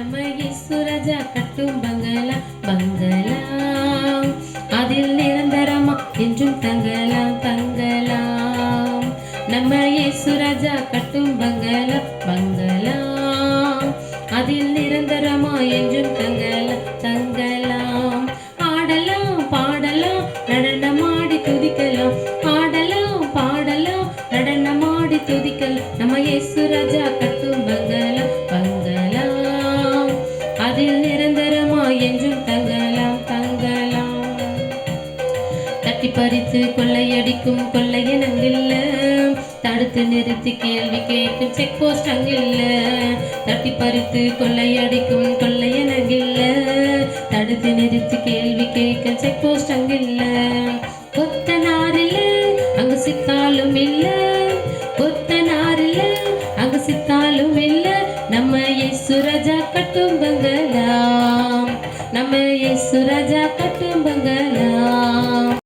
நம்ம இசுரஜா கட்டும் பங்களா பங்களா. அதில் நிரந்தரமா என்றும் தங்கலாம் தங்கலாம் நம்ம இசுரஜா கட்டும் பங்களா பங்களாம் அதில் நிரந்தரமா என்றும் தங்கலாம் தங்கலாம் ஆடலாம் பாடலாம் நடனமாடி துதிக்கலாம். ஆடலாம் பாடலாம் நடனமாடி துதிக்கலாம். நம்ம இயேசு ராஜா கட்டும் பங்களா. அதில் நிரந்தரமா என்றும் தங்கலாம் தங்கலாம். தட்டி பறித்து கொள்ளையடிக்கும் கொள்ளையன் அங்கில்ல தடுத்து நிறுத்தி கேள்வி கேட்கும் செக் போஸ்ட் அங்கில்ல தட்டி பறித்து கொள்ளையடிக்கும் கொள்ளையன் அங்கில்ல தடுத்து நிறுத்தி கேள்வி கேட்கும் செக் போஸ்ட் அங்கில்ல கொத்த நாரில்ல அங்கு சித்தாலும் இல்லை இல்ல நம்ம இயேசு ராஜா கட்டும் பங்களா நம்ம இயேசு ராஜா கட்டும் பங்களா